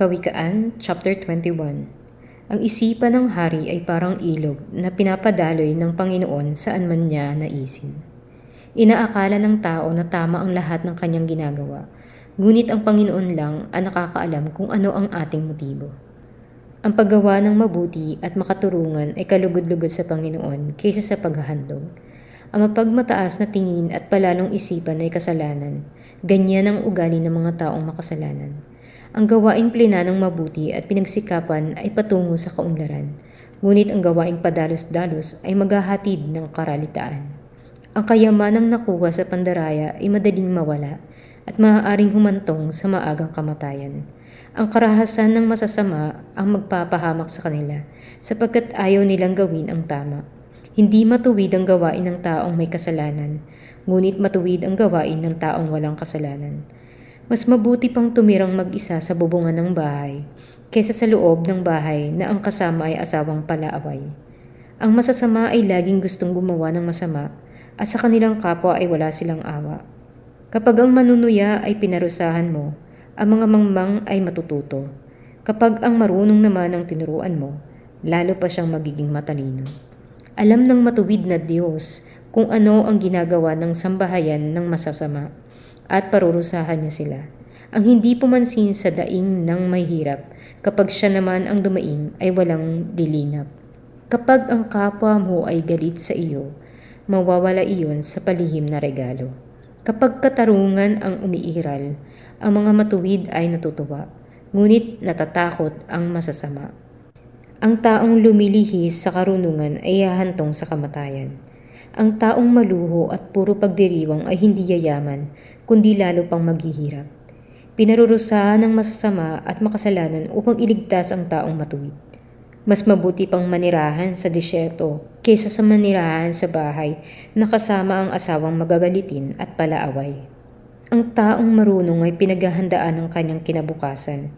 Kawikaan, chapter 21 Ang isipan ng hari ay parang ilog na pinapadaloy ng Panginoon saan man niya naisin. Inaakala ng tao na tama ang lahat ng kanyang ginagawa, ngunit ang Panginoon lang ang nakakaalam kung ano ang ating motibo. Ang paggawa ng mabuti at makaturungan ay kalugod-lugod sa Panginoon kaysa sa paghahandog. Ang mapagmataas na tingin at palalong isipan ay kasalanan. Ganyan ang ugali ng mga taong makasalanan. Ang gawaing plina ng mabuti at pinagsikapan ay patungo sa kaunlaran. Ngunit ang gawaing padalos-dalos ay maghahatid ng karalitaan. Ang kayamanang nakuha sa pandaraya ay madaling mawala at maaaring humantong sa maagang kamatayan. Ang karahasan ng masasama ang magpapahamak sa kanila sapagkat ayaw nilang gawin ang tama. Hindi matuwid ang gawain ng taong may kasalanan, ngunit matuwid ang gawain ng taong walang kasalanan. Mas mabuti pang tumirang mag-isa sa bubungan ng bahay kaysa sa loob ng bahay na ang kasama ay asawang palaaway. Ang masasama ay laging gustong gumawa ng masama at sa kanilang kapwa ay wala silang awa. Kapag ang manunuya ay pinarusahan mo, ang mga mangmang ay matututo. Kapag ang marunong naman ang tinuruan mo, lalo pa siyang magiging matalino. Alam ng matuwid na Diyos kung ano ang ginagawa ng sambahayan ng masasama at parurusahan niya sila. Ang hindi pumansin sa daing ng may hirap kapag siya naman ang dumaing ay walang lilinap. Kapag ang kapwa mo ay galit sa iyo, mawawala iyon sa palihim na regalo. Kapag katarungan ang umiiral, ang mga matuwid ay natutuwa, ngunit natatakot ang masasama. Ang taong lumilihis sa karunungan ay hahantong sa kamatayan. Ang taong maluho at puro pagdiriwang ay hindi yayaman, kundi lalo pang maghihirap. Pinarurusahan ng masasama at makasalanan upang iligtas ang taong matuwid. Mas mabuti pang manirahan sa disyerto kaysa sa manirahan sa bahay na kasama ang asawang magagalitin at palaaway. Ang taong marunong ay pinaghahandaan ng kanyang kinabukasan,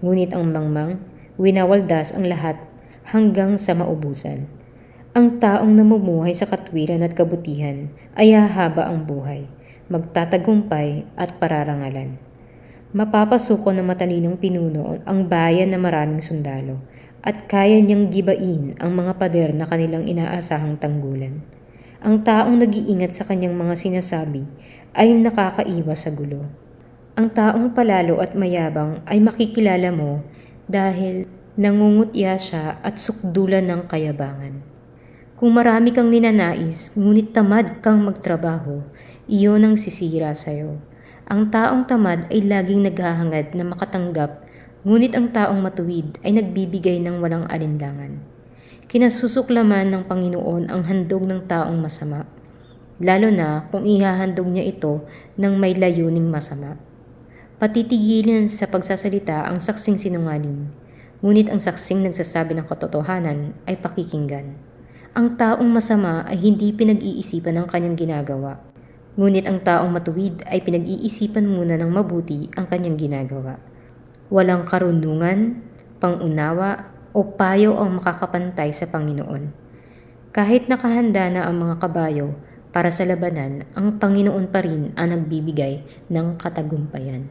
ngunit ang mangmang, winawaldas ang lahat hanggang sa maubusan. Ang taong namumuhay sa katwiran at kabutihan ay hahaba ang buhay, magtatagumpay at pararangalan. Mapapasuko ng matalinong pinuno ang bayan na maraming sundalo at kaya niyang gibain ang mga pader na kanilang inaasahang tanggulan. Ang taong nag-iingat sa kanyang mga sinasabi ay nakakaiwas sa gulo. Ang taong palalo at mayabang ay makikilala mo dahil nangungutya siya at sukdulan ng kayabangan. Kung marami kang ninanais, ngunit tamad kang magtrabaho, iyon ang sisira sa'yo. Ang taong tamad ay laging naghahangad na makatanggap, ngunit ang taong matuwid ay nagbibigay ng walang alinlangan. Kinasusuklaman ng Panginoon ang handog ng taong masama, lalo na kung ihahandog niya ito ng may layuning masama. Patitigilin sa pagsasalita ang saksing sinungaling, ngunit ang saksing nagsasabi ng katotohanan ay pakikinggan. Ang taong masama ay hindi pinag-iisipan ng kanyang ginagawa, ngunit ang taong matuwid ay pinag-iisipan muna ng mabuti ang kanyang ginagawa. Walang karunungan, pangunawa, o payo ang makakapantay sa Panginoon. Kahit nakahanda na ang mga kabayo para sa labanan, ang Panginoon pa rin ang nagbibigay ng katagumpayan.